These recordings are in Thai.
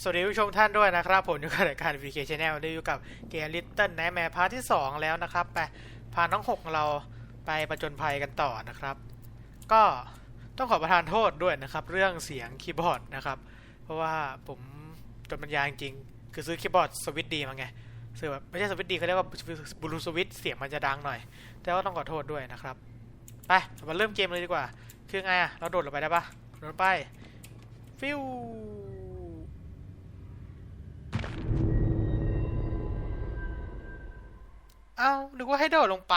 สวัสดีผู้ชมท่านด้วยนะครับ ผมอยู่กับรายการ VK Channel ได้อยู่กับเกม Little Nightmare พาร์ทที่ 2 แล้วนะครับ ไปพาน้องหกเราไปประจนภัยกันต่อนะครับ ก็ต้องขอประทานโทษด้วยนะครับ เรื่องเสียงคีย์บอร์ดนะครับ เพราะว่าผมจนบรรยายจริงคือซื้อคีย์บอร์ดสวิตดีมาไงซื้อแบบไม่ใช่สวิตดีเขาเรียกว่าบลูสวิตเสียงมันจะดังหน่อย แต่ว่าต้องขอโทษด้วยนะครับไปมาเริ่มเกมเลยดีกว่า คือไงอะเราโดดลงไปได้ปะโดดลงไปฟิว เอ้านึกว่าให้โดดลงไป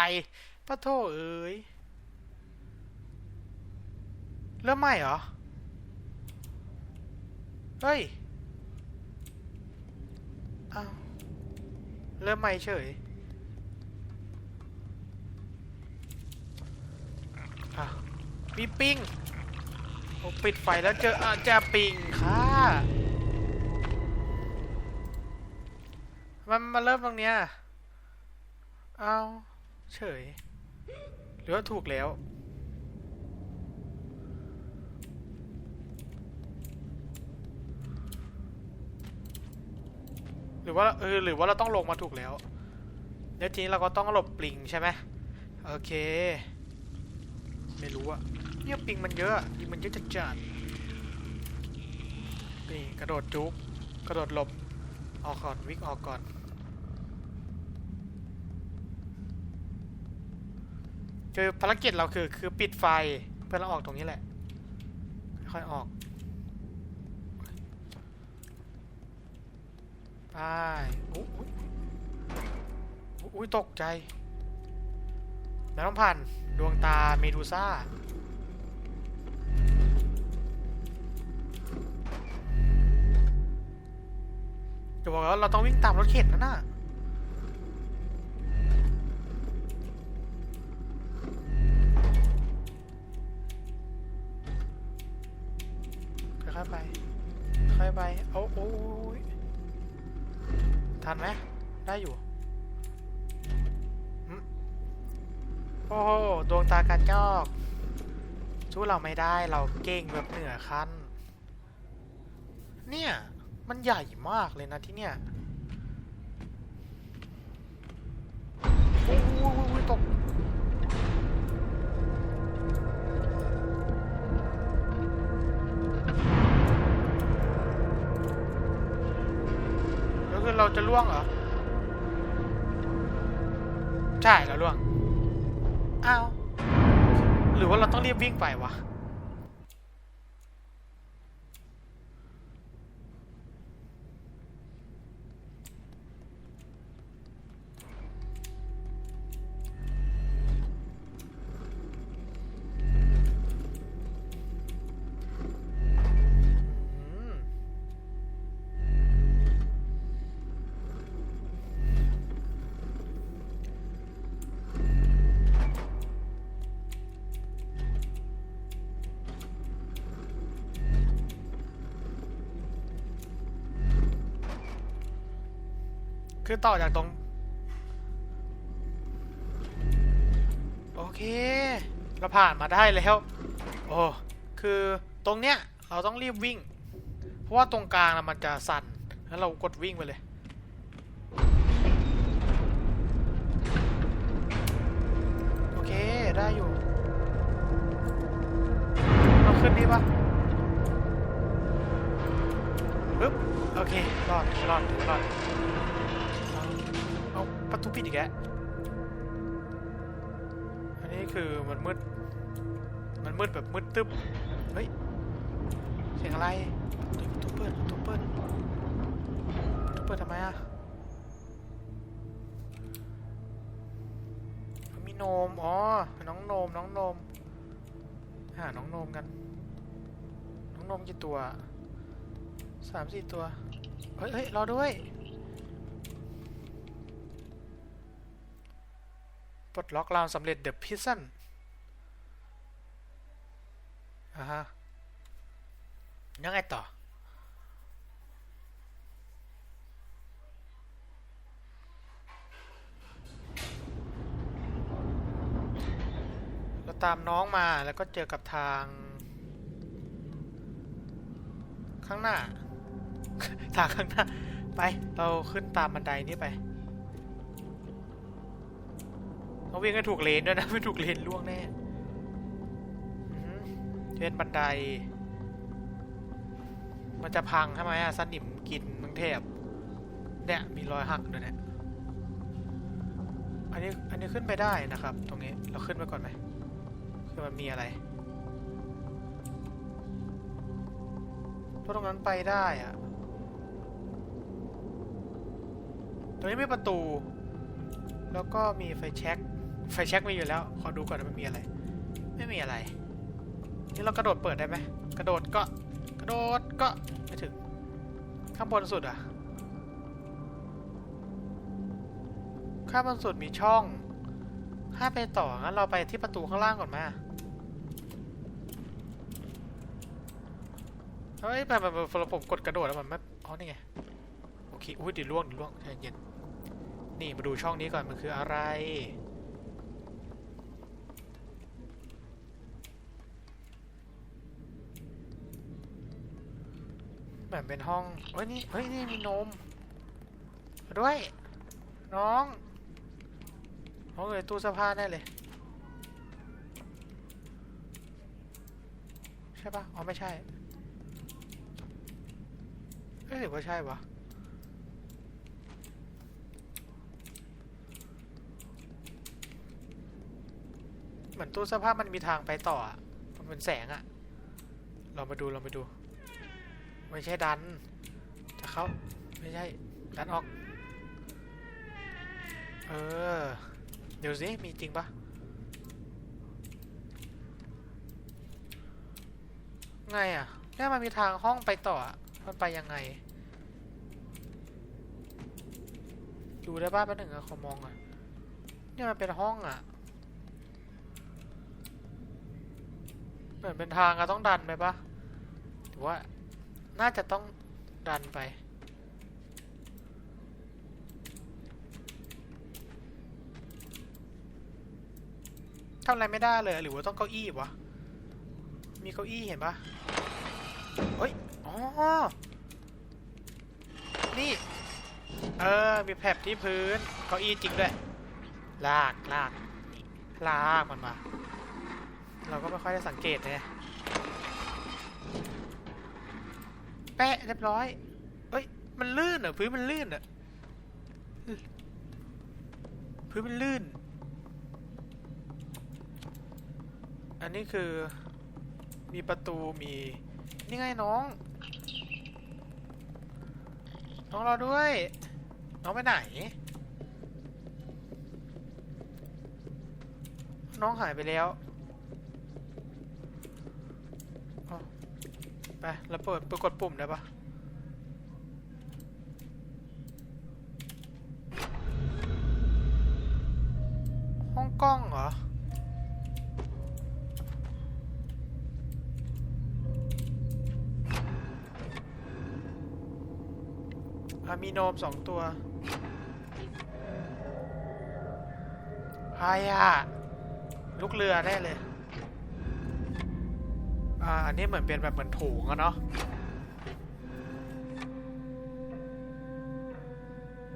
ปะโถเอ้ย เริ่มใหม่เหรอ เฮ้ย เอ้าเริ่มใหม่เฉยมีปิงโอปิดไฟแล้วเจออาเจอปิงค่ะ มันมาเริ่มตรงเนี้ย เอาเฉย หรือว่าถูกแล้ว หรือว่าเออหรือว่าเราต้องลงมาถูกแล้วแล้วทีนี้เราก็ต้องหลบปลิงใช่ไหมโอเค ไม่รู้อะเนี่ยปิงมันเยอะปิงมันเยอะจัดจัดนี่กระโดดจุกกระโดดหลบออกก่อนวิ่งออกก่อน คือภารกิจเราคือคือปิดไฟเพื่อเราออกตรงนี้แหละ ค่อยออกไปอุ๊ยอุ๊ยอุ๊ยตกใจแล้วต้องผ่านดวงตาเมดูซ่าจะบอกว่าเราต้องวิ่งตามรถเข็นนะน่ะ ไม่ได้เราเก่งแบบเหนือขั้น เนี่ย มันใหญ่มากเลยนะที่เนี่ย โอ้ยตกแล้วคือเราจะล่วงเหรอ ใช่เราล่วง อ้าว หรือว่าเราต้องรีบวิ่งไปวะ ต่อจากตรง โอเค เราผ่านมาได้แล้ว โอ้คือตรงเนี้ยเราต้องรีบวิ่ง เพราะว่าตรงกลางมันจะสั่นแล้วเรากดวิ่งไปเลยโอเคได้อยู่เราขึ้นนี่ปะปึ๊บโอเครอดรอดรอดเอา ประตูปิดอีกแล้วอันนี้คือมันมืด มันมืดแบบมืดตึ๊บ เฮ้ย เสียงอะไรเฮ้ยประตูเปิดประตูเปิดประตูเปิดทำไมอะมีโนม อ๋อ น้องโนม น้องโนม หาน้องโนมกัน น้องโนมกี่ตัว สามสี่ตัว เฮ้ยเฮ้ยรอด้วย ปลดล็อกราวสำเร็จ The Prison อ่าฮะยังไงต่อ เราตามน้องมาแล้วก็เจอกับทาง ข้างหน้า ทางข้างหน้า ไป เราขึ้นตามบันไดนี้ไป ต้องวิ่งให้ถูกเลนด้วยนะ ไม่ถูกเลนล่วงแน่เป็นบันได มันจะพังใช่ไหมอะสนิมกินมังเทพเนี่ยมีรอยหักด้วยเนี่ย อันนี้อันนี้ขึ้นไปได้นะครับ ตรงนี้เราขึ้นไปก่อนไหมคือมันมีอะไรตรงนั้นไปได้อะตรงนี้ไมีประตู แล้วก็มีไฟแช็ก ไฟแช็กมีอยู่แล้ว ขอดูก่อนว่ามันมีอะไร ไม่มีอะไร นี่เรากระโดดเปิดได้ไหม กระโดดก็ กระโดดก็ไม่ถึง ข้างบนสุดอะข้างบนสุดมีช่อง ถ้าไปต่องั้นเราไปที่ประตูข้างล่างก่อนไหมเฮ้ยแบบแบบแบบผมกดกระโดดแล้วมันไม่อ๋อนี่ไง โอเค อุ้ยดิล่วงดิล่วงใจเย็น นี่มาดูช่องนี้ก่อนมันคืออะไร แบบเป็นห้องเฮ้ยนี่เฮ้ยนี่มีนม ด้วย น้องน้องเลยตู้เสื้อผ้าแน่เลย ใช่ปะอ๋อไม่ใช่เอ้ยหรือว่าใช่วะเหมือนตู้เสื้อผ้ามันมีทางไปต่ออะมันเป็นแสงอะลองมาดูลองมาดู ไม่ใช่ดัน จะเข้า ไม่ใช่ ดันออก เออ เดี๋ยวสิ มีจริงปะไงอะเนี่ยมันมีทางห้องไปต่อ มันไปยังไง ดูได้บ้านแป๊บหนึ่งอะขอมองอะ เนี่ยมันเป็นห้องอะ เหมือนเป็นทางอะต้องดันไปปะหรือว่า น่าจะต้องดันไป ทำอะไรไม่ได้เลย หรือว่าต้องเก้าอี้วะ มีเก้าอี้เห็นปะเฮ้ย อ๋อ นี่ เออ มีแผบที่พื้น เก้าอี้จริงด้วย ลากลากลากมันมา เราก็ไม่ค่อยได้สังเกตเลย แปะเรียบร้อย เอ้ย มันลื่นเหรอพื้นมันลื่นเหรอพื้นมันลื่น อันนี้คือ มีประตูมี นี่ไงน้อง น้องรอด้วย น้องไปไหน น้องหายไปแล้วอ้าว ไป แล้วเปิดปกดปุ่มได้ปะห้องกล้องเหรออะมีโนมสองตัวใครอะลูกเรือแน่เลย อ่าอันนี้เหมือนเป็นแบบเหมือนโถงอะเนาะ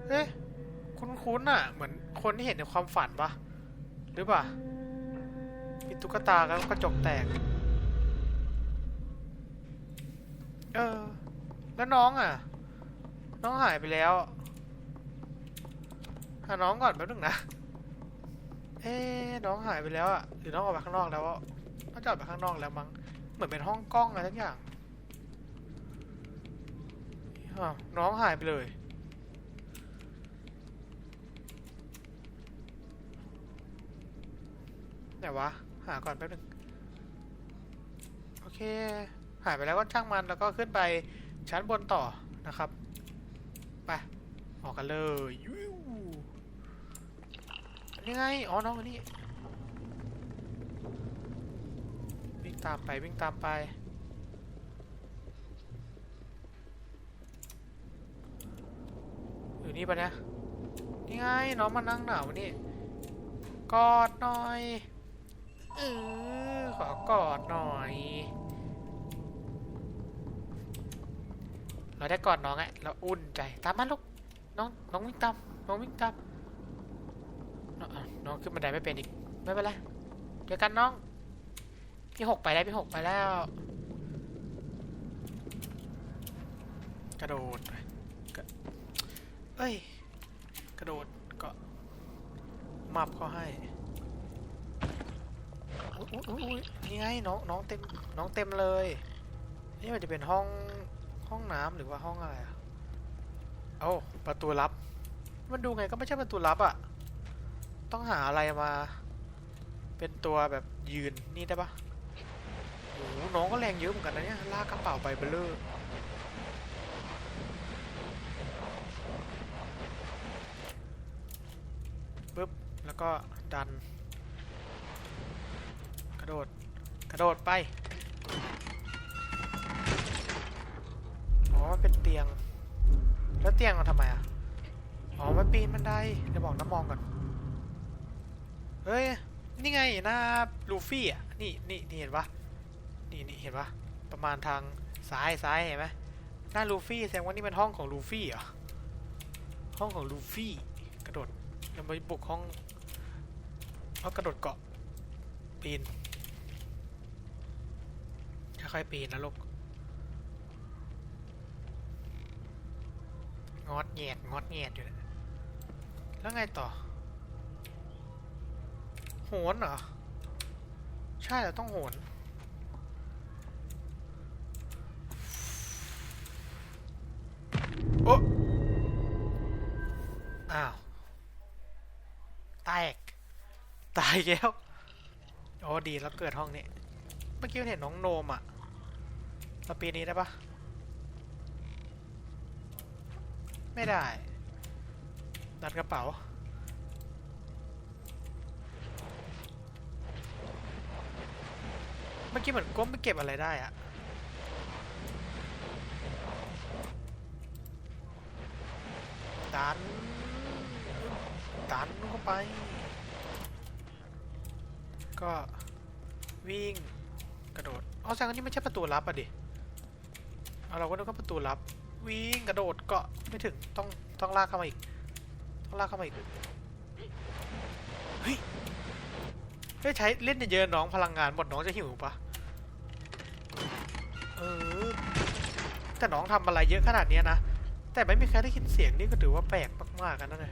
เอ๊ะคุ้นๆอะเหมือนคนที่เห็นในความฝันปะหรือปล่ามีตุ๊กตาแล้วกระจกแตก เออ แล้วน้องอะ น้องหายไปแล้วหาน้องก่อนแป๊บนึงนะ เอ๊น้องหายไปแล้วอะหรือน้องออกไปข้างนอกแล้ว น่าจะออกไปข้างนอกแล้วมั้ง เหมือนเป็นห้องกล้องอะไรทั้งอย่างน้องหายไปเลย ไหนวะ หาก่อนแป๊บนึง โอเค หายไปแล้วก็ช่างมันแล้วก็ขึ้นไปชั้นบนต่อนะครับ ไป ออกกันเลยยูนี่ไง อ๋อ น้องอัน ตามไปวิ่งตามไป อยู่นี่ปะเนี่ยนี่ไงน้องมานั่งหนาวนี่กอดหน่อยเออขอกอดหน่อย เราได้กอดน้องไงเราอุ่นใจตามมาลูกน้องน้องวิ่งตามน้องวิ่งตามน้องอะน้องขึ้นบันไดไม่เป็นอีก ไม่เป็นไรเจอกันน้อง พี่หกไปแล้วพี่หกไปแล้ว กระโดดไปกระเอ้ย กระโดดก็มับเขาให้อุ๊ยอุ๊ยอุ๊ยอุ๊ยนี่ไงน้องน้องเต็มน้องเต็มเลย นี่มันจะเป็นห้องห้องน้ำหรือว่าห้องอะไรอะโอ้าประตูลับ มันดูไงก็ไม่ใช่ประตูลับอะ ต้องหาอะไรมา เป็นตัวแบบยืนนี่ได้ปะ โอ้น้องก็แรงเยอะเหมือนกันนะเนี่ยลากกระเป๋าไปเบลเลอร์ปึ๊บแล้วก็ดัน กระโดด กระโดดไป อ๋อมันเป็นเตียง แล้วเตียงมันทำไมอะ อ๋อมันปีนบันไดเดี๋ยวบอกน้ำมองก่อน เฮ้ย นี่ไงหน้าลูฟี่อะ นี่นี่นี่เห็นปะ นี่นี่เห็นปะประมาณทางซ้ายซ้ายเห็นไหมหน้าลูฟี่แสดงว่านี่เป็นห้องของลูฟี่เหรอ ห้องของลูฟี่กระโดดเราไปบุกห้องเอากระโดดเกาะปีนค่อยๆปีนนะลูกงอดแงดงอดแงดอยู่นะแล้วไงต่อ โหนเหรอ ใช่เราต้องโหน อ้าว แตก ตายแล้วโอ้ดีแล้วเกิดห้องนี้ เมื่อกี้เห็นน้องโนมอะเราปีนี้ได้ปะไม่ได้ ดันกระเป๋า เมื่อกี้เหมือนก้มไปเก็บอะไรได้อะดัน นเข้าไป ก็วิ่งกระโดดอ๋อแสดงว่านี่ไม่ใช่ประตูลับอะดิเอาเราก็นึกว่าประตูลับ วิ่งกระโดดเกาะไม่ถึงต้องต้องลากเข้ามาอีก ต้องลากเข้ามาอีกเฮ้ยเฮ้ใช้เล่นเยอะๆน้องพลังงานหมดน้องจะหิวปะเออแต่น้องทำอะไรเยอะขนาดนี้นะแต่ไม่มีใครได้ยินเสียงนี่ก็ถือว่าแปลกมากๆกันนั่นเลย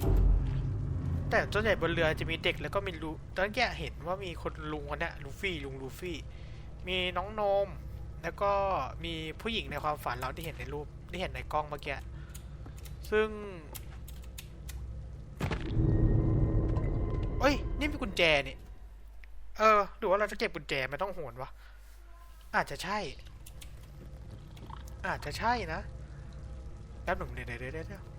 แต่ส่วนใหญ่บนเรือจะมีเด็กแล้วก็มีลูตอนแกเห็นว่ามีคนลุงคนนี้ลูฟี่ลุงลูฟี่ มีน้องโนม แล้วก็มีผู้หญิงในความฝันเราที่เห็นในรูปที่เห็นในกล้องเมื่อกี้ซึ่งเอ้ย นี่มีกุญแจนี่ เออหรือว่าเราจะเก็บกุญแจไม่ต้องโหนวะ อาจจะใช่ อาจจะใช่นะแป๊บหนึ่งเดี๋ยวเดี๋ยวเดี๋ยว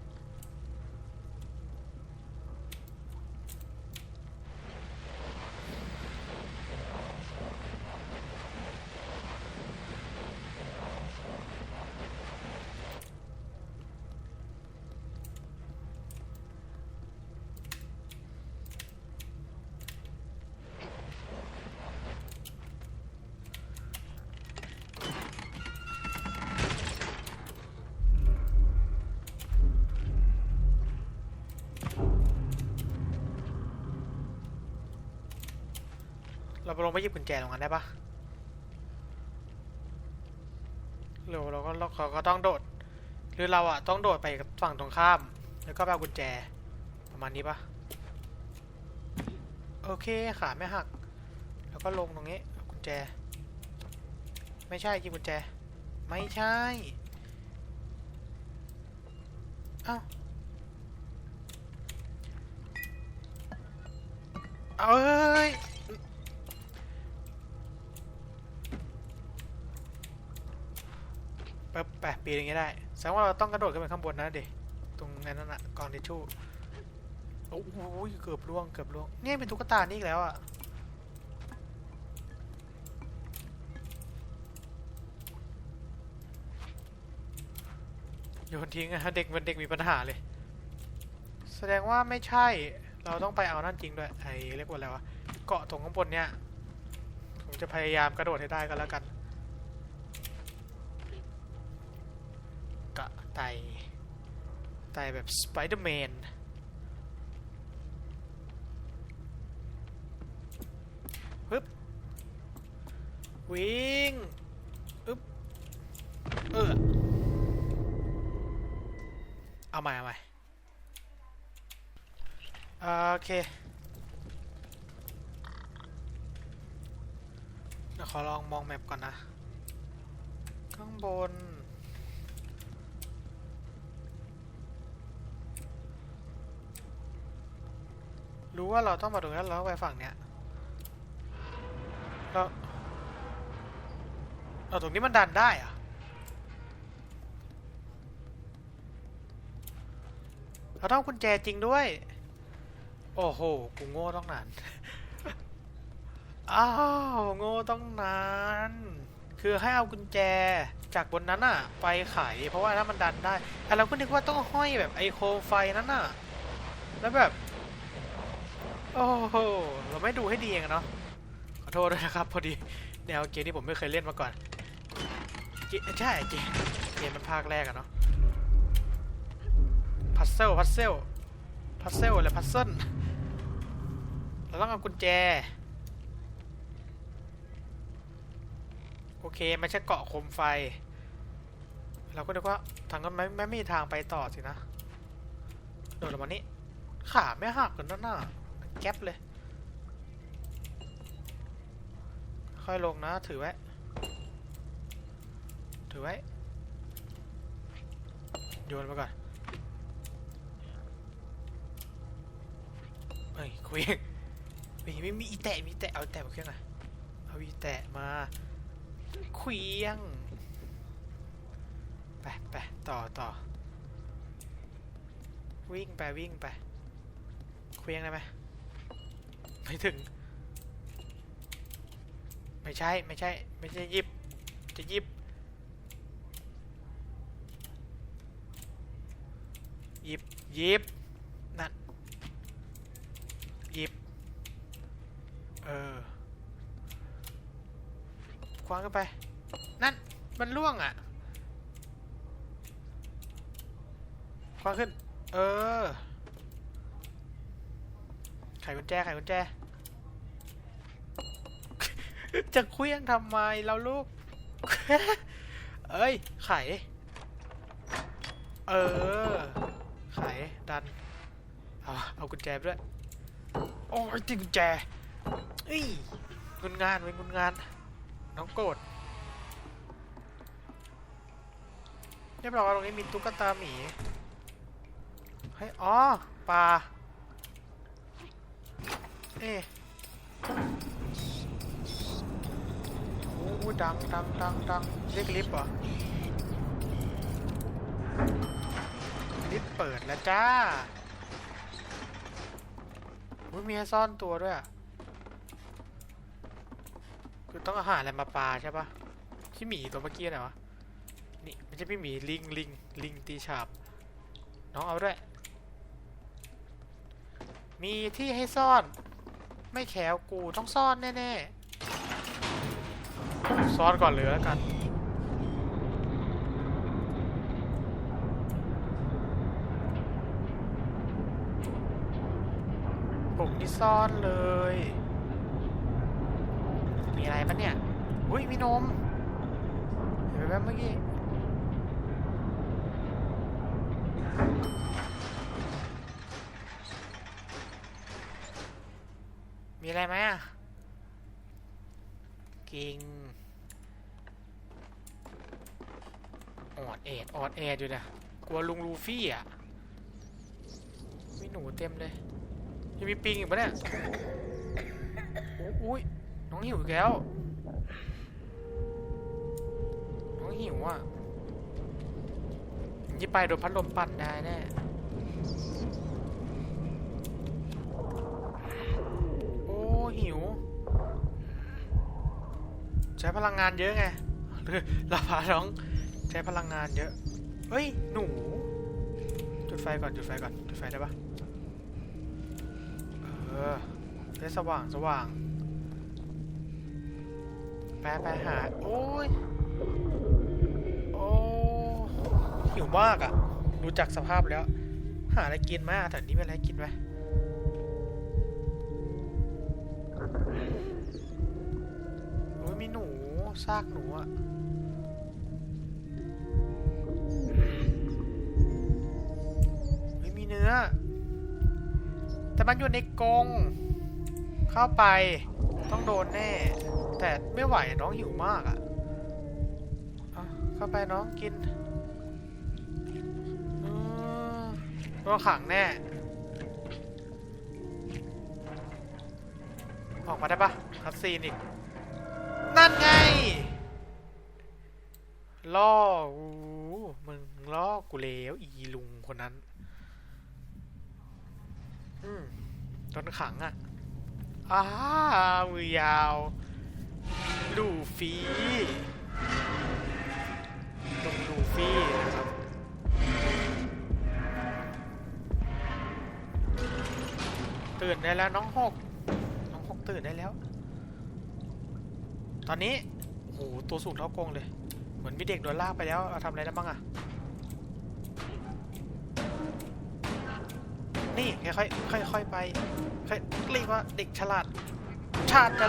เดี๋ยวเราลงไปหยิบกุญแจตรงนั้นได้ปะหรือเราก็เราก็ก็ต้องโดด หรือเราอะต้องโดดไปฝั่งตรงข้าม แล้วก็ไปเอากุญแจ ประมาณนี้ปะโอเคขาไม่หัก แล้วก็ลงตรงนี้กุญแจ ไม่ใช่หยิบกุญแจ ไม่ใช่เอ้าเอ้ย ป๊บแปะปีนอย่างเงี้ยได้แสดงว่าเราต้องกระโดดขึ้นไปข้างบนนะเด็ตรงนั้นน่ะกองทิชชู่โอ้โหเกือบล่วงเกือบล่วงเนี่ยเป็นตุ๊กตานี่อีกแล้วอะโยนทิ้งอะเด็กมันเด็กมีปัญหาเลย แสดงว่าไม่ใช่ เราต้องไปเอานั่นจริงด้วยไอ้เรียกว่าอะไรวะเกาะตรงข้างบนเนี่ย ผมจะพยายามกระโดดให้ได้ก็แล้วกัน กระไต่ไต่แบบสไปเดอร์แมนปึ๊บวิ่งอึ๊บเออเอาใหม่เอาใหม่โอเคเดี๋ยวขอลองมองแมปก่อนนะ ข้างบน รู้ว่าเราต้องมาตรงนั้นเราต้องไปฝั่งเนี้ยเราเราตรงนี้มันดันได้อะเราต้องกุญแจจริงด้วย โอ้โห กูโง่ต้องนาน อ้าว โง่ต้องนาน คือให้เอากุญแจจากบนนั้นอะไปไข เพราะว่าถ้ามันดันได้แต่เราก็นึกว่าต้องห้อยแบบไอโคมไฟนั้นอะแล้วแบบ โอ้โห เราไม่ดูให้ดีเองเนาะ ขอโทษด้วยนะครับ พอดีแนวเกมที่ผมไม่เคยเล่นมาก่อนเกใช่ เกมเกมมันภาคแรกอะเนาะ พัซเซิล พัซเซิล พัซเซิลอะไรพัซเซิล เราต้องเอากุญแจ โอเคไม่ใช่เกาะโคมไฟ เราก็นึกว่าทางนั้นไม่ไม่มีทางไปต่อสินะ โดดลงมานี่ขาไม่หักกันนั่นน่ะ แก๊ปเลย ค่อยลงนะ ถือไว้ ถือไว้ โยนมาก่อนเฮ้ยคุยงมีไม่มีอีแตะมีแตะเอาแตะมาเครื่องหน่อยเอาอีแตะมาเควียงไปไปต่อต่อวิ่งไปวิ่งไปเควียงได้ไหม ไม่ถึง ไม่ใช่ ไม่ใช่ ไม่ใช่ยิบ จะยิบ ยิบ ยิบ นั่น ยิบ เออ คว้างกันไป นั่น มันล่วงอะ คว้างขึ้น เออไขกุญแจไขกุญแจ จะเคลี้ยงทำไมเราลูก เอ้ย ไข เออ ไข ดัน เอาเอากุญแจไปด้วย โอ้ยติดกุญแจเอ้ยงุนงานเว้ยงุนงาน น้องโกรธเรียบร้อยตรงนี้มีตุ๊กตาหมี เฮ้ย อ๋อ ปลา เอ๊ะ ดังดังดังดังเรียกลิฟต์เหรอลิฟต์เปิดแล้วจ้าอุ้ยมีให้ซ่อนตัวด้วยอะคือต้องอาหารอะไรมาปลาใช่ปะที่หมีตัวเมื่อกี้ไหนวะนี่ไม่ใช่พี่หมีลิงลิงลิงตีฉาบน้องเอาด้วย มีที่ให้ซ่อน ไม่แขวกูต้องซ่อนแน่ๆ ซอนก่อนเลยแล้วกันปุ่มนี่ซ่อนเลย มีอะไรปะเนี่ยอุ้ยมีนมเห็นไหมเมื่อกี้มีอะไรไหมอะ กิง ออดเอ็ดออดเอ็ดอยู่นะกลัวลุงลูฟี่อะมีหนูเต็มเลยยังมีปิงอีกปะเนี่ยอุ้ยน้องหิวอีกแล้ว น้องหิวอะยี่ไปโดนพัดลมปั่นได้แน่โอ้หิว ใช้พลังงานเยอะไงหรือเราพาน้อง ใช้พลังงานเยอะ เฮ้ย หนู จุดไฟก่อน จุดไฟก่อน จุดไฟได้ปะเออได้สว่างสว่างไปไปหา โอ้ย โอ้หิวมากอะ่ะดูจากสภาพแล้ว หาอะไรกินไหมแถวนี้มีอะได้กินไหมโอ้ยมีหนู ซากหนูอะ่ะ อ แต่มันอยู่ในกรงเข้าไปต้องโดนแน่ แต่ไม่ไหวน้องหิวมากอะ่ะเข้าไปน้องกินอืมโดนขังแน่ ออกมาได้ปะคัสซีนอีก นั่นไง ล่อกูมึงล่อกูแล้วอีลุงคนนั้น โดนขังอะอ้ามือยาว ลูฟี่ลงลูฟี่นะครับตื่นได้แล้วน้องหกน้องหกตื่นได้แล้ว ตอนนี้โอ้โหตัวสูงเท่ากงเลย เหมือนมีเด็กโดนลากไปแล้วเราทำอะไรได้บ้างอะ นี่ค่อยค่อยๆค่อยๆไปค่อยเรียกว่าเด็กฉลาด ชาติจะ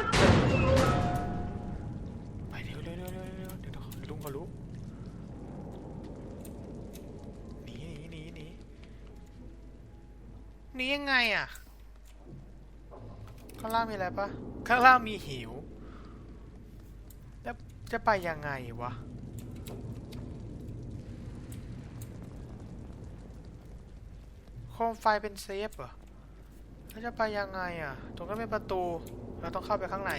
ไปเร็วเร็วเร็วเร็วเร็วเดี๋ยวไอ้ลุงเขารู้หนีหนีหนีหนีหนียังไงอะ ข้างล่างมีอะไรปะข้างล่างมีหิว แล้วจะไปยังไงวะ โคมไฟเป็นเซฟเหรอแล้วจะไปยังไงอะ ตรงนั้นเป็นประตู เราต้องเข้าไปข้างใน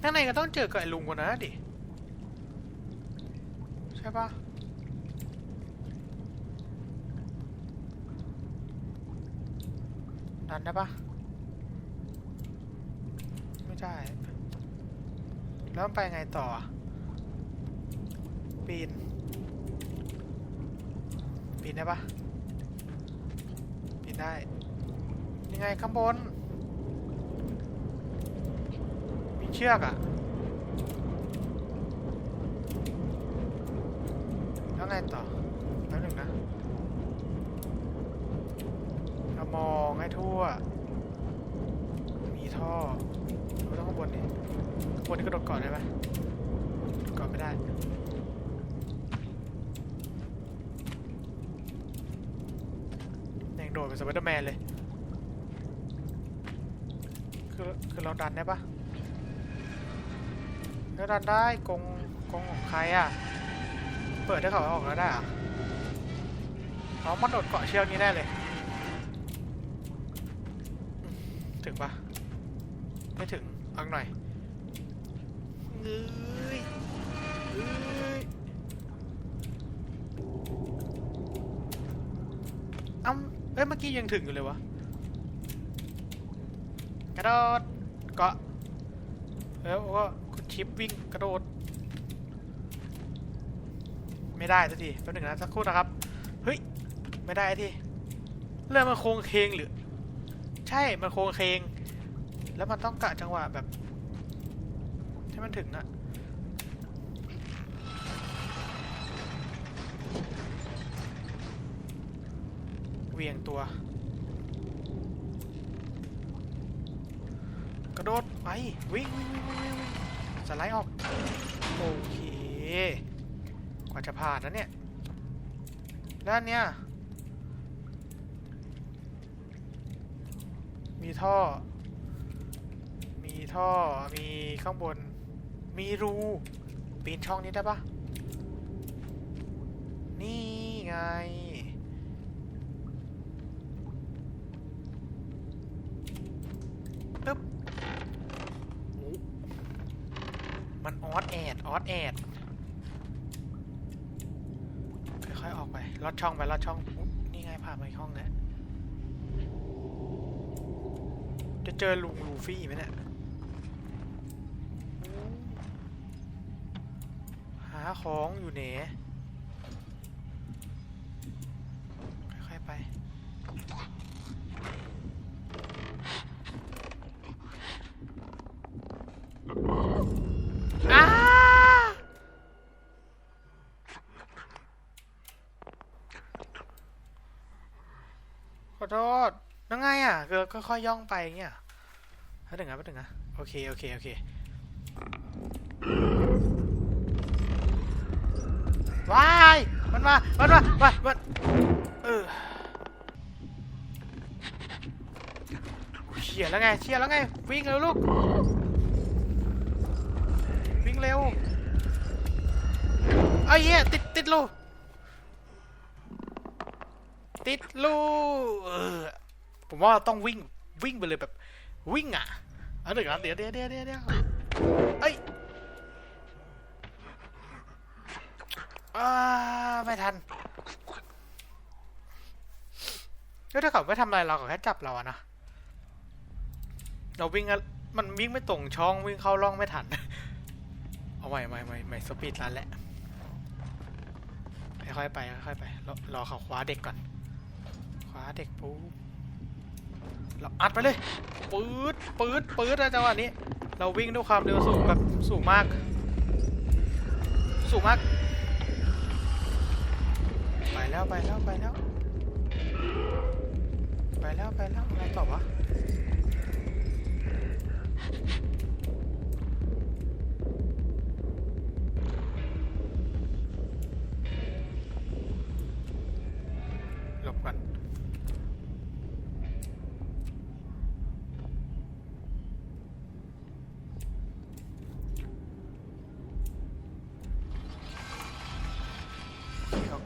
ข้างในก็ต้องเจอกับไอ้ลุงคนนั้นนะดิ ใช่ปะดันได้ปะไม่ได้ แล้วไปไงต่อ ปีน ปีนได้ปะปีนได้ ยังไงข้างบน มีเชือกอะแล้วไงต่อแป๊บหนึงนะเรามองให้ทั่ว มีท่อไม่ต้องข้างบนนี่ข้างบนนี่กระโดดเกาะได้ปะเกาะไม่ได้ ยังโดดเป็นสไปเดอร์แมนเลย คือคือเราดันได้ปะเราดันได้กงกงของใครอะ เปิดให้เขาออกแล้วได้เหรอะเอามันโดดเกาะเชือกนี้ได้เลย ถึงปะไม่ถึงอังหน่อยเอ้ยเอ้ย เอ้าเอ้ยเมื่อกี้ยังถึงอยู่เลยวะ กระโดดเกาะแล้วก็กดชิปวิ่งกระโดด ไม่ได้สักทีแป๊บหนึงนะสักครู่นะครับ เฮ้ย ไม่ได้ทีเรื่องมันโค้งเคงหรือ ใช่ มันโค้งเคง แล้วมันต้องกะจังหวะแบบ ให้มันถึงนะ เวียงตัว กระโดดไปวิ่งวิ่งวิ่งวิ่งวิ่งวิ่งสไลด์ออก โอเค กว่าจะผ่านนะเนี่ย ด้านเนี้ยมีท่อ มีท่อ มีข้างบน มีรู ปีนช่องนี้ได้ปะนี่ไง ปึ๊บโอ้มันออดแอด ออดแอด ค่อยๆออกไป ลอ ดช่องไปลอดช่องนี่ไงผ่านมาอีกห้องนี้จะเจอลุงลูฟี่ไหมเนี่ยหาของอยู่เหนค่อยๆไป ค่อยๆย่องไปเงี้ยแป๊บนึงนะแป๊บนึงนะโอเคโอเคโอเคว้ายมันมา มันมามันมันเออเฉียแล้วไงเฉียแล้วไง วิ่งเร็วลูก วิ่งเร็วไอ้เหี้ยติดติดลูกติดลูกเอ ผมว่าต้องวิ่งวิ่งไปเลยแบบวิ่งอะเอาหนึ่งนเดี๋ยวเดี๋ยวเดี๋ยวเดี๋ยวเดี๋ยวเอ้ยอ่าไม่ทันก็ถ้าเขาไม่ทำอะไรเราก็แค่จับเราอะนะเราวิ่งอะมันวิ่งไม่ตรงช่องวิ่งเข้าร่องไม่ทัน เอาใหม่ใหม่ใหม่ใหม่สปีดรันแหละค่อยๆไปค่อยๆไปรอรอเขาคว้าเด็กก่อนคว้าเด็กปุ๊บ เราอัดไปเลยปื๊ดปื๊ดปื๊ดนะจังหวะนี้ เราวิ่งด้วยความเร็วสูงแบบสูงมาก สูงมาก ไปแล้วไปแล้วไปแล้ว ไปแล้วไปแล้วอะไรต่อวะ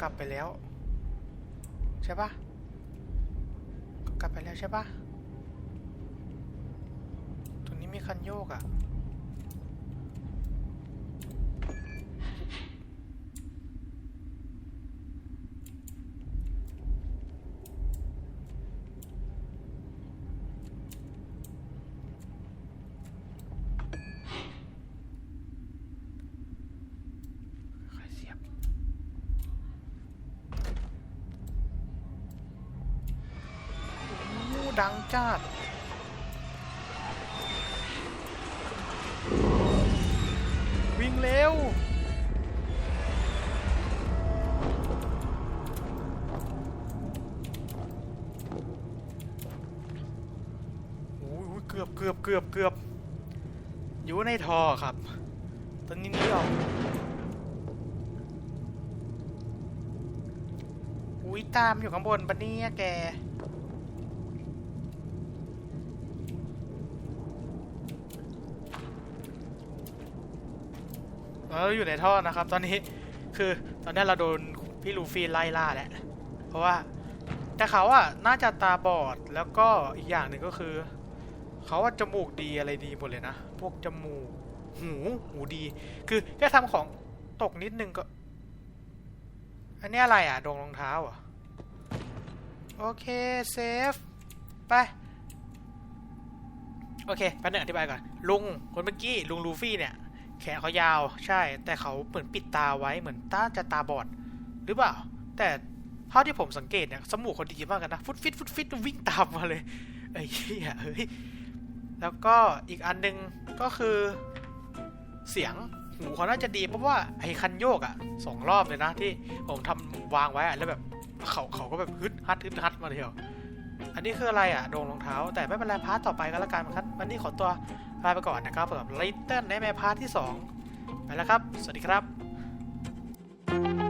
กลับไปแล้ว ใช่ปะกลับไปแล้วใช่ปะตรงนี้มีคันโยกอะ่ะ ค่อยเสียบ โอ้ดังจัดวิ่งเร็ว โอ้ยเกือบเกือบเกือบเกือบอยู่ในท่อครับ ตอนนี้นี่ออกอุ้ยตามอยู่ข้างบนปะเนี่ยแก เราอยู่ในท่อนะครับ ตอนนี้คือตอนนี้เราโดนพี่ลูฟี่ไล่ล่าแล้วเพราะว่า แต่เขาอะน่าจะตาบอดแล้วก็อีกอย่างหนึ่งก็คือ เขาว่าจมูกดีอะไรดีหมดเลยนะ พวกจมูก หูหูดี คือแค่ทำของตกนิดนึงก็ อันนี้อะไรอะดงรองเท้าอะโอเคเซฟไปโอเคแป๊บนึงอธิบายก่อน ลุงคนเมื่อกี้ลุงลูฟี่เนี่ย แขนเขายาวใช่ แต่เขาเหมือนปิดตาไว้เหมือนตาจะตาบอด หรือเปล่า แต่เท่าที่ผมสังเกตเนี่ยสมูกเขาดีมากกันนะฟุตฟิตฟุตฟิตวิ่งตามมาเลยเอ้ยเหี้ยเฮ้ยแล้วก็อีกอันหนึงก็คือเสียงหูเขาน่าจะดีเพราะว่าไอ้คันโยกอะสองรอบเลยนะที่ผมทำวางไว้อะแล้วแบบเขาเขาก็แบบฮึดฮัดฮึดฮัดมาเดียว อันนี้คืออะไรอะโดงรองเท้า แต่ไม่เป็นไรพาร์ทต่อไปก็แล้วกันครับวันนี้ขอตัว ลาไปก่อนนะครับสำหรับ Little ในแม่พาร์ทที่ 2 ไปแล้วครับ สวัสดีครับ